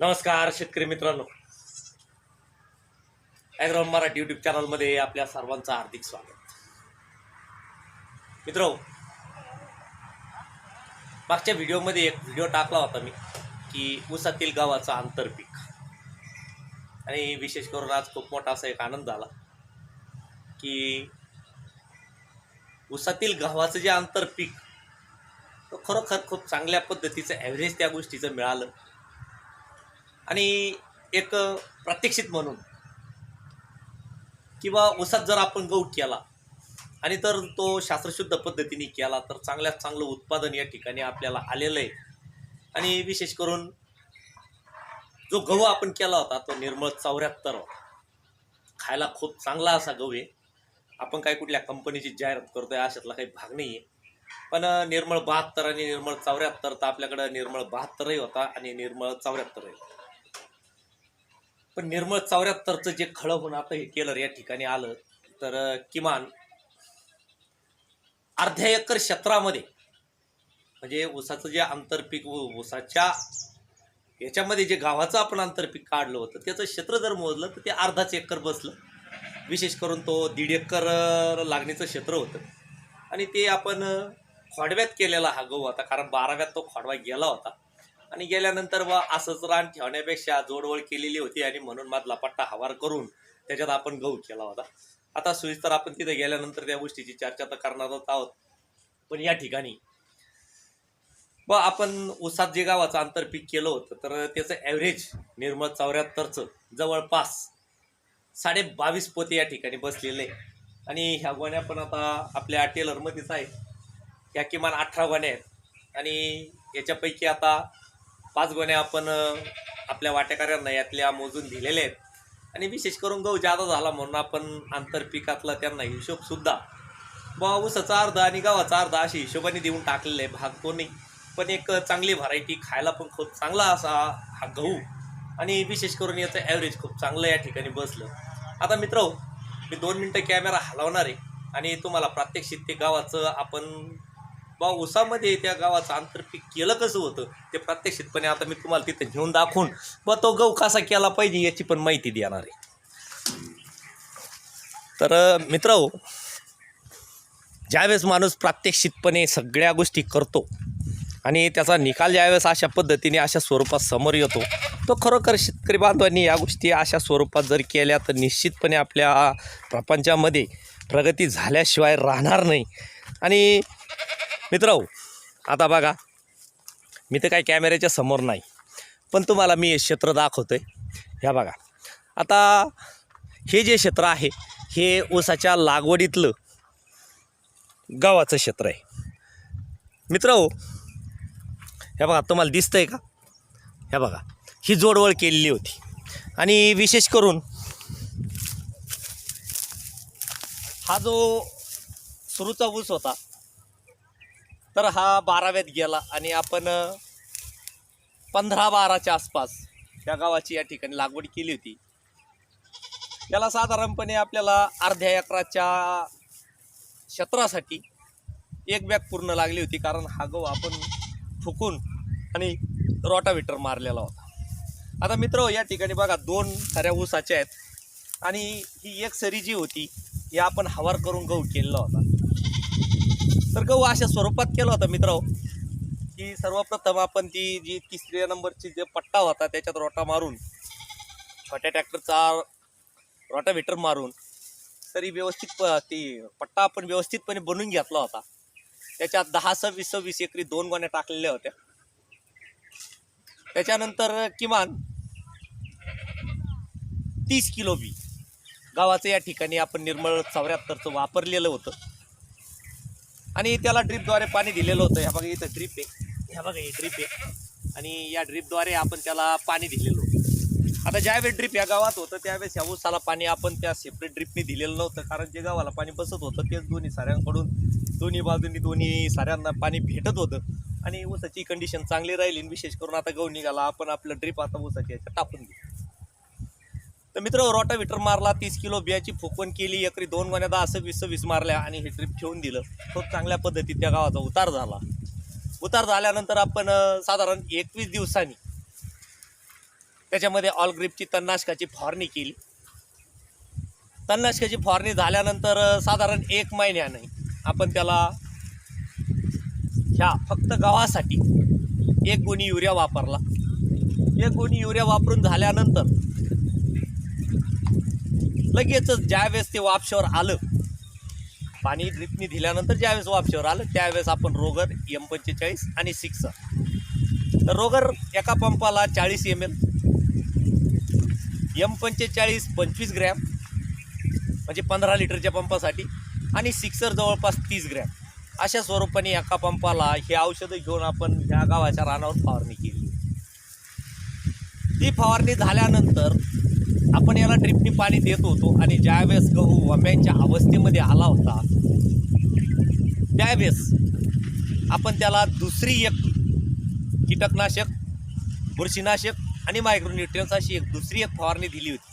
नमस्कार शेतकरी मित्रांनो. ॲग्राउंड मराठी यूट्यूब चॅनलमध्ये आपल्या सर्वांचं हार्दिक स्वागत. मित्र मागच्या व्हिडिओमध्ये एक व्हिडिओ टाकला होता मी की ऊसातील गावाचं आंतरपीक आणि विशेष करून आज खूप मोठा असा एक आनंद झाला की ऊसातील गव्हाचं जे आंतरपीक तो खरोखर खूप चांगल्या पद्धतीचं ॲव्हरेज त्या गोष्टीचं मिळालं. आणि एक प्रात्यक्षित म्हणून. किंवा ऊसात जर आपण गहू केला आणि तर तो शास्त्रशुद्ध पद्धतीने केला तर चांगल्यात चांगलं उत्पादन या ठिकाणी आपल्याला आलेलं आहे. आणि विशेष करून जो गहू आपण केला होता तो निर्मळ चौऱ्याहत्तर होता. खायला खूप चांगला असा गहू आहे. आपण काही कुठल्या कंपनीची जाहिरात करतोय अशातला काही भाग नाही आहे पण निर्मळ बहात्तर आणि निर्मळ चौऱ्याहत्तर तर आपल्याकडं निर्मळ बहात्तरही होता आणि निर्मळ चौऱ्याहत्तरही होता. पण निर्मळ चौऱ्याहत्तरचं जे खळं म्हणून आता हे केलं या ठिकाणी आलं तर किमान अर्ध्या एकर क्षेत्रामध्ये म्हणजे ऊसाचं जे आंतरपीक ऊ- ऊसाच्या याच्यामध्ये जे गावाचं आपण आंतरपीक काढलं होतं त्याचं क्षेत्र जर मोजलं तर ते अर्धाच एकर बसलं. विशेष करून तो दीड एकर लागणीचं क्षेत्र होतं. आणि ते आपण खोडव्यात केलेला हा गहू होता कारण बाराव्यात तो खोडवा गेला होता. आणि गेल्यानंतर व असंच रान ठेवण्यापेक्षा जोडवळ केलेली होती आणि म्हणून मधला पट्टा हवार करून त्याच्यात आपण गहू केला होता. आता सुविस्तर आपण तिथे गेल्यानंतर त्या गोष्टीची चर्चा तर करणारच आहोत. पण या ठिकाणी व आपण उसात जे गावाचं आंतरपीक केलं होतं तर त्याचं ॲव्हरेज निर्मळ चौऱ्याहत्तरचं जवळपास साडे बावीस पोते या ठिकाणी बसलेले. आणि ह्या गोण्या पण आता आपल्या टेलरमध्येच आहेत. ह्या किमान अठरा गोण्या आहेत. आणि याच्यापैकी आता पाच गोण्या आपण आपल्या वाटेकऱ्यांना यातल्या मोजून दिलेल्या आहेत. आणि विशेष करून गहू जादा झाला म्हणून आपण आंतरपिकातला त्यांना हिशोबसुद्धा बा ऊसाचा अर्धा आणि गव्हाचा अर्धा अशी हिशोबाने देऊन टाकलेलं आहे भाग तो नाही पण एक चांगली व्हरायटी खायला पण खूप चांगला असा हा गहू. आणि विशेष करून याचं ॲव्हरेज खूप चांगलं या ठिकाणी बसलं. आता मित्र मी दोन मिनटं कॅमेरा हलवणार आहे. आणि तुम्हाला प्रात्यक्षिक ते गावाचं आपण बा ऊसामध्ये त्या गावाचं आंतरपीक केलं कसं होतं ते प्रात्यक्षिकपणे आता मी तुम्हाला तिथं घेऊन दाखवून बा तो गहू कसा केला पाहिजे याची पण माहिती देणार आहे. तर मित्र ज्यावेळेस माणूस प्रात्यक्षिकपणे सगळ्या गोष्टी करतो आणि त्याचा निकाल ज्यावेळेस अशा पद्धतीने अशा स्वरूपात समोर येतो तो खरोखर शेतकरी बांधवांनी या गोष्टी अशा स्वरूपात जर केल्या तर निश्चितपणे आपल्या प्रपंचामध्ये प्रगती झाल्याशिवाय राहणार नाही. आणि मित्र हो, आता बघा मी तर काही कॅमेऱ्याच्या समोर नाही पण तुम्हाला मी हे क्षेत्र दाखवतो आहे ह्या बघा आता हे जे क्षेत्र आहे हे ऊसाच्या लागवडीतलं गावाचं क्षेत्र आहे. मित्र हो, ह्या बघा तुम्हाला दिसतंय का? ह्या बघा ही जोडवळ केलेली होती. आणि विशेष करून हा जो सुरूचा ऊस होता तर हा बाराव्यात गेला आणि आपण पंधरा बाराच्या आसपास या गावाची या ठिकाणी लागवड केली होती. याला साधारणपणे आपल्याला अर्ध्या एकराच्या क्षेत्रासाठी एक बॅग पूर्ण लागली होती कारण हा गहू आपण फुकून आणि रोटावेटर मारलेला होता. आता मित्र या ठिकाणी बघा दोन साऱ्या ऊसाच्या आहेत आणि ही एक सरी जी होती ही आपण हवार करून गहू केलेला होता. तर गहू अशा स्वरूपात केला होता मित्र. की सर्वप्रथम आपण ती जी तिसऱ्या नंबरची जे पट्टा होता त्याच्यात रोटा मारून छोट्या ट्रॅक्टरचा रोटावेटर मारून तरी व्यवस्थित प ती पट्टा आपण व्यवस्थितपणे बनवून घेतला होता. त्याच्यात दहा सव्वीस सव्वीस एकरी दोन गोण्या टाकलेल्या होत्या. त्याच्यानंतर किमान तीस किलो बी. गावाचं या ठिकाणी आपण निर्मळ चौऱ्याहत्तरचं वापरलेलं होतं. आणि त्याला ड्रीपद्वारे पाणी दिलेलं होतं. ह्या बघा इथं ड्रीप आहे. ह्या बघा ही ड्रीप आहे. आणि या ड्रीपद्वारे आपण त्याला पाणी दिलेलं होतं. आता ज्यावेळेस ड्रीप या गावात होतं त्यावेळेस या ऊसाला पाणी आपण त्या सेपरेट ड्रीपने दिलेलं नव्हतं. कारण जे गावाला पाणी बसत होतं तेच दोन्ही साऱ्यांकडून दोन्ही बाजूंनी दोन्ही साऱ्यांना पाणी भेटत होतं. आणि ऊसाची कंडिशन चांगली राहिली आणि विशेष करून आता गहू निघाला आपण आपलं ड्रीप आता ऊसाची याच्यात टाकून घेऊ तर मित्र रोटाविटर मारला तीस किलो बियाची फुकवण केली एकरी दोन गोण्या दहा वीस वीस मारल्या आणि हे ट्रीप ठेवून दिलं. खूप चांगल्या पद्धतीत त्या गावाचा उतार झाला. उतार झाल्यानंतर आपण साधारण एकवीस दिवसांनी त्याच्यामध्ये ऑल ग्रीपची तणनाशकाची फवारणी केली. तणनाशकाची फवारणी झाल्यानंतर साधारण एक महिन्याने आपण त्याला ह्या फक्त गव्हासाठी एक गोणी युरिया वापरला. एक गोणी युरिया वापरून झाल्यानंतर लगेचच ज्यावेळेस ते वापशावर आलं पाणी ड्रिपनी दिल्यानंतर ज्यावेळेस वापशावर आलं त्यावेळेस आपण रोगर एम पंचेचाळीस आणि सिक्सर. तर रोगर एका पंपाला चाळीस एम एल एम पंचेचाळीस पंचवीस ग्रॅम म्हणजे पंधरा लिटरच्या पंपासाठी आणि सिक्सर जवळपास तीस ग्रॅम. अशा स्वरूपाने एका पंपाला हे औषधं घेऊन आपण ह्या गावाच्या रानावर फवारणी केली. ती फवारणी झाल्यानंतर आपण याला ड्रिपनी पाणी देत होतो आणि ज्यावेळेस गहू वंब्यांच्या अवस्थेमध्ये आला होता त्यावेळेस आपण त्याला दुसरी एक कीटकनाशक बुरशीनाशक आणि मायक्रोन्युट्रियन्स अशी एक दुसरी एक फवारणी दिली होती.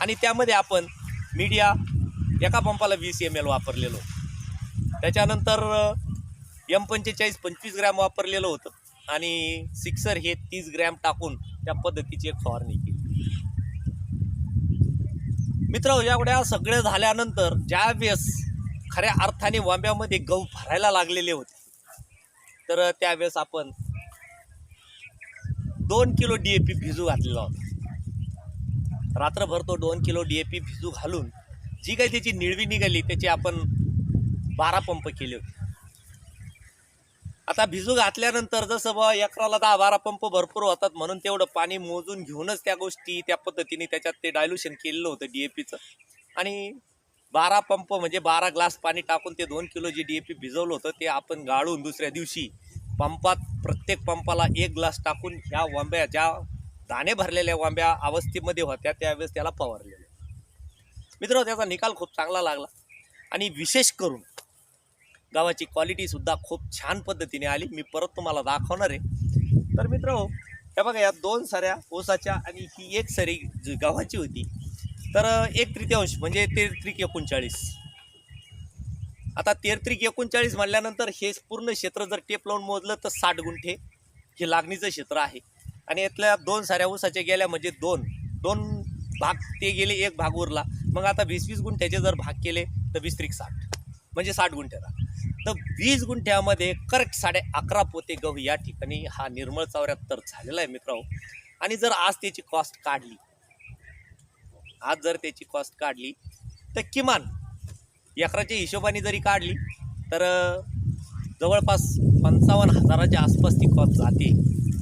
आणि त्यामध्ये आपण मीडिया एका पंपाला वीस एम एल वापरलेलो त्याच्यानंतर एम पंचेचाळीस पंचवीस ग्रॅम वापरलेलं होतं आणि सिक्सर हे तीस ग्रॅम टाकून त्या पद्धतीची एक फवारणी केली. मित्र एवढ्या सगळं झाल्यानंतर ज्यावेळेस खऱ्या अर्थाने वांब्यामध्ये गहू भरायला लागलेले होते तर त्यावेळेस आपण दोन किलो डी ए पी भिजू घातलेला होता. रात्रभर तो दोन किलो डी ए पी भिजू घालून जी काही त्याची निळवी निघाली त्याची आपण बारा पंप केले होते. आता भिजू घातल्यानंतर जसं बा एकराला दहा बारा पंप भरपूर होतात म्हणून तेवढं पाणी मोजून घेऊनच त्या गोष्टी त्या पद्धतीने त्याच्यात ते डायल्युशन केलेलं होतं डी ए पीचं आणि बारा पंप म्हणजे बारा ग्लास पाणी टाकून ते दोन किलो जे डी ए पी भिजवलं होतं ते आपण गाळून दुसऱ्या दिवशी पंपात प्रत्येक पंपाला एक ग्लास टाकून ह्या वांब्या ज्या दाणे भरलेल्या वांब्या अवस्थेमध्ये होत्या त्यावेळेस त्याला फवारलेलं. मित्र त्याचा निकाल खूप चांगला लागला. आणि विशेष करून गावाची क्वालिटीसुद्धा खूप छान पद्धतीने आली. मी परत तुम्हाला दाखवणार आहे. तर मित्र हे बघा या दोन साऱ्या ऊसाच्या आणि ही एक सरी जी गव्हाची होती. तर एक तृतीयांश म्हणजे तेत्रिक एकोणचाळीस. आता तेहत्रिक एकोणचाळीस म्हणल्यानंतर हे पूर्ण क्षेत्र जर टेप लावून मोजलं तर साठ गुंठे हे लागणीचं क्षेत्र आहे. आणि यातल्या दोन साऱ्या ऊसाच्या गेल्या म्हणजे दोन. दोन भाग ते गेले एक भाग उरला. मग आता वीस वीस गुंठ्याचे जर भाग केले तर वीस त्रिक साठ. म्हणजे साठ गुंठ्याचा. तर वीस गुंठ्यामध्ये करेक्ट साडे अकरा पोते गहू या ठिकाणी हा निर्मळ चौऱ्याहत्तर झालेला आहे मित्रांनो. आणि जर आज त्याची कॉस्ट काढली आज जर त्याची कॉस्ट काढली तर किमान एकराच्या हिशोबाने जरी काढली तर जवळपास पंचावन्न हजाराच्या आसपास ती कॉस्ट जाते.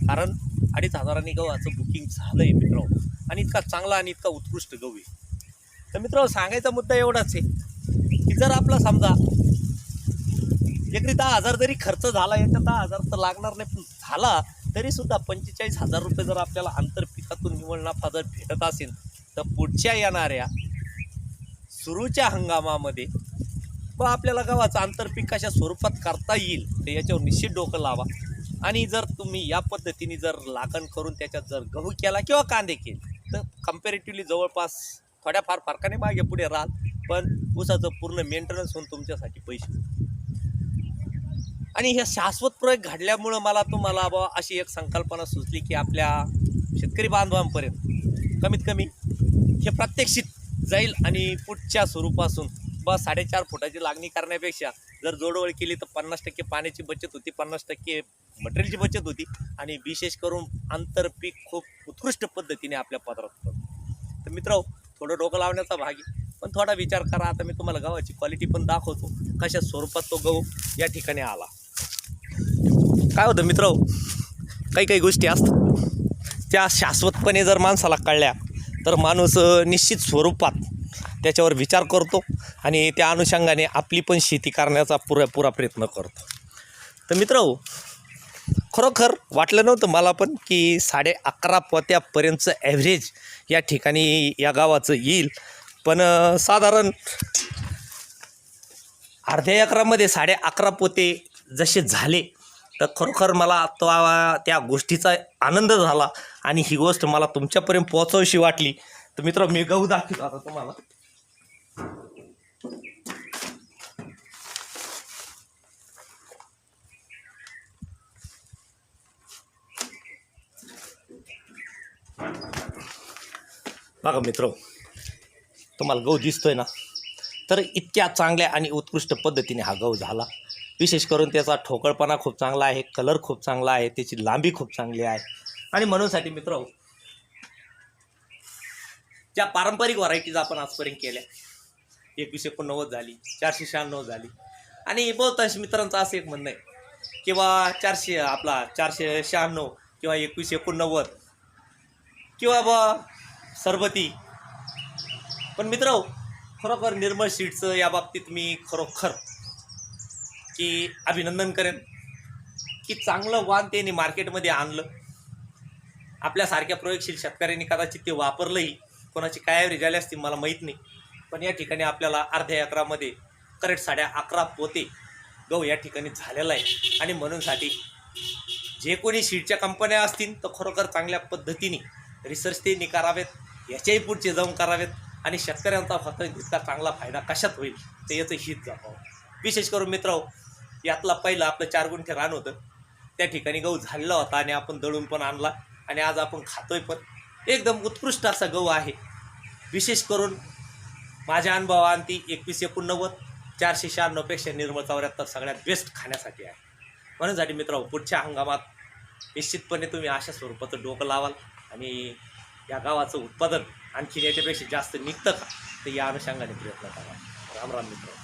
कारण अडीच हजारांनी गव्हाचं बुकिंग झालं आहे मित्रांनो. आणि इतका चांगला आणि इतका उत्कृष्ट गहू आहे. तर मित्रांनो सांगायचा मुद्दा एवढाच आहे की जर आपला समजा एकरी दहा हजार जरी खर्च झाला याच्यात दहा हजार तर लागणार नाही पण झाला तरी सुद्धा पंचेचाळीस हजार रुपये जर आपल्याला आंतरपिकातून निवड नफा जर भेटत असेल तर पुढच्या येणाऱ्या सुरूच्या हंगामामध्ये व आपल्याला गव्हाचं आंतरपीक कशा स्वरूपात करता येईल तर याच्यावर निश्चित डोकं लावा. आणि जर तुम्ही या पद्धतीने जर लागण करून त्याच्यात जर गहू केला किंवा कांदे केले तर कम्पॅरेटिव्हली जवळपास थोड्याफार फरकाने मागे पुढे राहाल पण ऊसाचं पूर्ण मेंटेनन्स होऊन तुमच्यासाठी पैसे आणि हे शाश्वत प्रयोग घडल्यामुळं मला तुम्हाला बा अशी एक संकल्पना सुचली की आपल्या शेतकरी बांधवांपर्यंत कमीत कमी हे प्रत्यक्षित जाईल आणि पुढच्या स्वरूपासून बा साडेचार फुटाची लागणी करण्यापेक्षा जर जोडवळ केली तर पन्नास टक्के पाण्याची बचत होती पन्नास टक्के मटेरियलची बचत होती आणि विशेष करून आंतरपीक खूप उत्कृष्ट पद्धतीने आपल्या पदरात तर मित्र थोडं डोकं लावण्याचा भाग आहे. पण थोडा विचार करा. आता मी तुम्हाला गव्हाची क्वालिटी पण दाखवतो. कशा स्वरूपात तो गहू या ठिकाणी आला. काय होतं मित्र? काही काही गोष्टी असतात. त्या शाश्वतपणे जर माणसाला कळल्या तर माणूस निश्चित स्वरूपात त्याच्यावर विचार करतो आणि त्या अनुषंगाने आपली पण शेती करण्याचा पुरा पुरा प्रयत्न करतो. तर मित्र खरोखर वाटलं नव्हतं मला पण की साडे अकरा पोत्यापर्यंतचं ॲव्हरेज या ठिकाणी या गावाचं येईल. पण साधारण अर्ध्या एकरामध्ये साडे अकरा पोते जसे झाले तर खरोखर मला तो त्या गोष्टीचा आनंद झाला आणि ही गोष्ट मला तुमच्यापर्यंत पोहोचवशी वाटली. तर मित्र मी गहू दाखवतो आता तुम्हाला. बघा मित्र तुम्हाला गहू दिसतोय ना? तर इतक्या चांगल्या आणि उत्कृष्ट पद्धतीने हा गहू झाला. विशेष करून त्याचा ठोकळपणा खूप चांगला आहे कलर खूप चांगला आहे त्याची लांबी खूप चांगली आहे. आणि म्हणूनसाठी मित्र ज्या पारंपरिक व्हरायटीज आपण आजपर्यंत केल्या एकवीस एकोणनव्वद झाली चारशे शहाण्णव झाली. आणि बहुतांश मित्रांचं असं एक म्हणणं आहे किंवा चारशे आपला चारशे शहाण्णव किंवा एकवीस एकोणनव्वद किंवा बा सरबती. पण मित्र खरोखर निर्मळ सीड्सचं या बाबतीत मी खरोखर की अभिनंदन करेन की चांगलं वाण त्यांनी मार्केटमध्ये आणलं. आपल्यासारख्या प्रयोगशील शेतकऱ्यांनी कदाचित ते वापरलंही. कोणाची काय ॲव्हरेज आली असतील मला माहीत नाही. पण या ठिकाणी आपल्याला अर्ध्या एकरामध्ये करेक्ट साड्या अकरा पोते गहू या ठिकाणी झालेला आहे. आणि म्हणूनसाठी जे कोणी सीडच्या कंपन्या असतील तर खरोखर चांगल्या पद्धतीने रिसर्च त्यांनी करावेत याच्याही पुढचे जाऊन करावेत आणि शेतकऱ्यांचा फक्त जितका चांगला फायदा कशात होईल ते याचं हित जपावं. विशेष करून मित्र यातला पहिलं आपलं चार गुंठे रान होतं. त्या ठिकाणी गहू झालेला होता आणि आपण दळून पण आणला. आणि आज आपण खातोय पण. एकदम उत्कृष्ट असा गहू आहे. विशेष करून माझ्या अनुभवांती एकवीस एकोणनव्वद चारशे शहाण्णवपेक्षा निर्मळ चौऱ्याहत्तर सगळ्यात बेस्ट खाण्यासाठी आहे. म्हणूनसाठी मित्र पुढच्या हंगामात निश्चितपणे तुम्ही अशा स्वरूपाचं डोकं लावाल आणि या गावाचं उत्पादन आणखी याच्यापेक्षा जास्त निघतं का? तर या अनुषंगाने प्रयत्न करा. राम राम मित्र